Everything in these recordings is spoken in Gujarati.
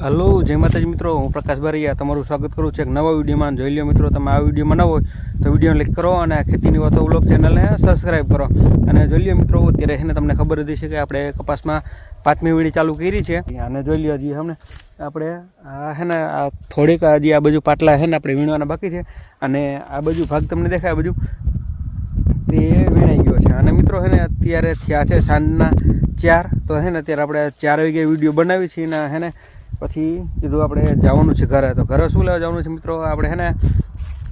હલો, જય માતાજી મિત્રો, હું પ્રકાશ બારીયા તમારું સ્વાગત કરું છું એક નવા વિડીયોમાં. જોઈ લો મિત્રો, તમે આ વિડીયોમાં ન હોય તો વીડિયો લાઈક કરો અને આ ખેતીની વાતો વ્લોગ ચેનલને સબસ્ક્રાઈબ કરો. અને જોઈ લો મિત્રો, અત્યારે છે ને તમને ખબર હતી છે કે આપણે કપાસમાં પાંચમી વીડી ચાલુ કરી છે. અને જોઈ લો હજી અમને આપણે આ છે ને, આ થોડીક હજી આ બાજુ પાટલા છે ને આપણે વીણવાના બાકી છે. અને આ બાજુ ભાગ તમને દેખાય, આ બાજુ તે વીણાઈ ગયો છે. અને મિત્રો છે ને, અત્યારે થયા છે સાંજના ચાર. તો છે ને, અત્યારે આપણે ચાર વાગે વીડિયો બનાવી છીએ ને છે ને પછી કીધું આપણે જવાનું છે ઘરે. તો ઘરે શું લેવા જવાનું છે મિત્રો? આપણે હે ને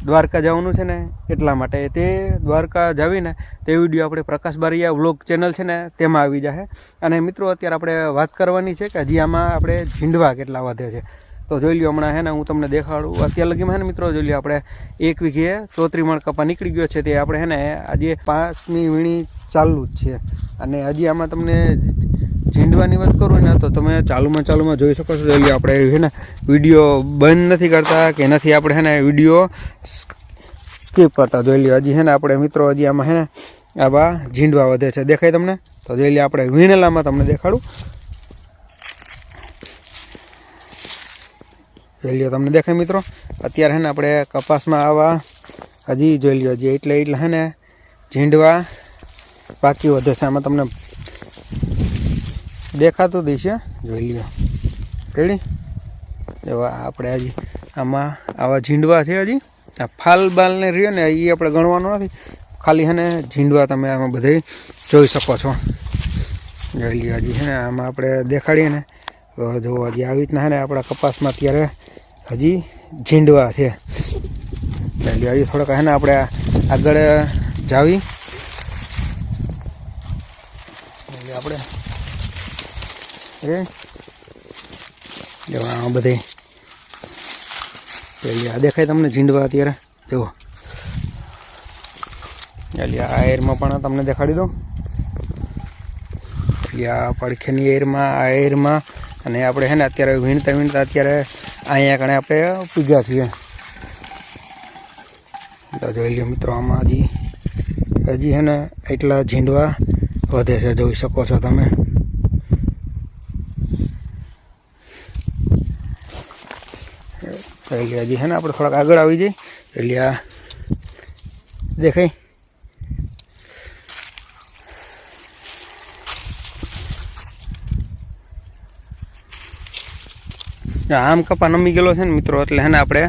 દ્વારકા જવાનું છે ને એટલા માટે. તે દ્વારકા જાવીને તે વીડિયો આપણે પ્રકાશ બારીયા વ્લોગ ચેનલ છે ને તેમાં આવી જશે અને મિત્રો, અત્યારે આપણે વાત કરવાની છે કે હજી આમાં આપણે ઝીંડવા કેટલા વધે છે. તો જોઈ લ્યો હમણાં હે ને હું તમને દેખાડું. અત્યાર લગીમાં હે ને મિત્રો, જોઈ લ્યો આપણે એક વીઘે ચોત્રી મણ કપા નીકળી ગયો છે. તે આપણે હે ને આજે પાંચમી વીણી ચાલુ જ છે. અને હજી આમાં તમને ઝીંડવાની વાત કરું ને, તો તમે ચાલુમાં ચાલુમાં જોઈ શકો છો. જોઈ આપણે ને, વીડિયો બંધ નથી કરતા, કે એનાથી આપણે હે ને, વીડિયો સ્કીપ કરતા. જોઈ લ્યો, હજી હે ને, આપણે મિત્રો હજી આમાં હે ને, આવા ઝીંડવા વધે છે. દેખાય તમને? તો જોઈ લ્યો, આપણે વીણેલામાં તમને દેખાડું. જોઈ લ્યો, તમને દેખાય મિત્રો? અત્યારે હે ને, આપણે કપાસમાં આવા હજી, જોઈ લ્યો હજી એટલે એટલે હે ને, ઝીંડવા બાકી વધે છે. આમાં તમને દેખાતું દઈશે જોઈ લ્યો રેડી એવા આપણે હજી આમાં આવા ઝીંડવા છે હજી. આ ફાલ બાલને રહ્યો ને એ આપણે ગણવાનું નથી. ખાલી હે ને ઝીંડવા તમે આમાં બધે જોઈ શકો છો. જોઈ લ્યો હજી છે ને આમાં આપણે દેખાડીએ ને તો જો હજી આવી રીતના હે ને આપણા કપાસમાં અત્યારે હજી ઝીંડવા છે. જોઈ લ્યો હજી થોડાક હે ને આપણે આગળ જાવી. એટલે આપણે. એ? જો આ બધે. પેલી આ દેખાય તમને ઝીંડવા અત્યારે? જુઓ. એટલે આ એરમાં પણ તમને દેખાડી દઉં. એટલે આ પડખેની એરમાં આ એરમાં અને આપણે છે ને અત્યારે વીણતા વીણતા અત્યારે અહીંયા કણે આપણે પૂજ્યા છીએ. તો જોઈ લો મિત્રો, આમાં હજી હજી છે ને એટલા ઝીંડવા વધે છે, જોઈ શકો છો તમે. હજી છે ને આપણે થોડાક આગળ આવી જઈએ એટલે આ દેખાય. આમ કપા નમી ગયેલો છે ને મિત્રો, એટલે હે ને આપણે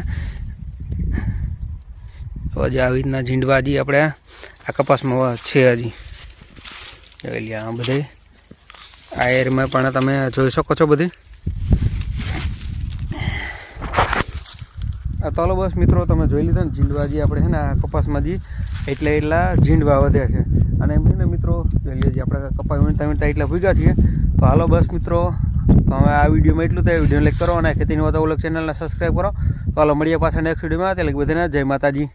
હજી આવી રીતના ઝીંડવા હજી આપણે આ કપાસમાં છે હજી. એટલે આ બધે આ એરમાં પણ તમે જોઈ શકો છો બધી. તોલો બસ મિત્રો, તમે જોઈ લીધો ને જીંડવાજી આપણે છે ને, આ કપાસમાં જી એટલે એટલા ઝીંડવા વધ્યા છે. અને એમ ને મિત્રો, જોઈ જે આપણે કપાસ વીણતા વીણતા એટલા ભૂગ્યા છીએ. તો હાલો બસ મિત્રો તમે આ વિડીયોમાં એટલું થાય વીડિયો લાઈક કરો અને ખેતીની વાતો ઓલગ ચેનલને સબસ્ક્રાઈબ કરો. તો હાલો મળીએ પાછા નેક્સ્ટ વિડીયોમાં. ત્યાં બધાને જય માતાજી.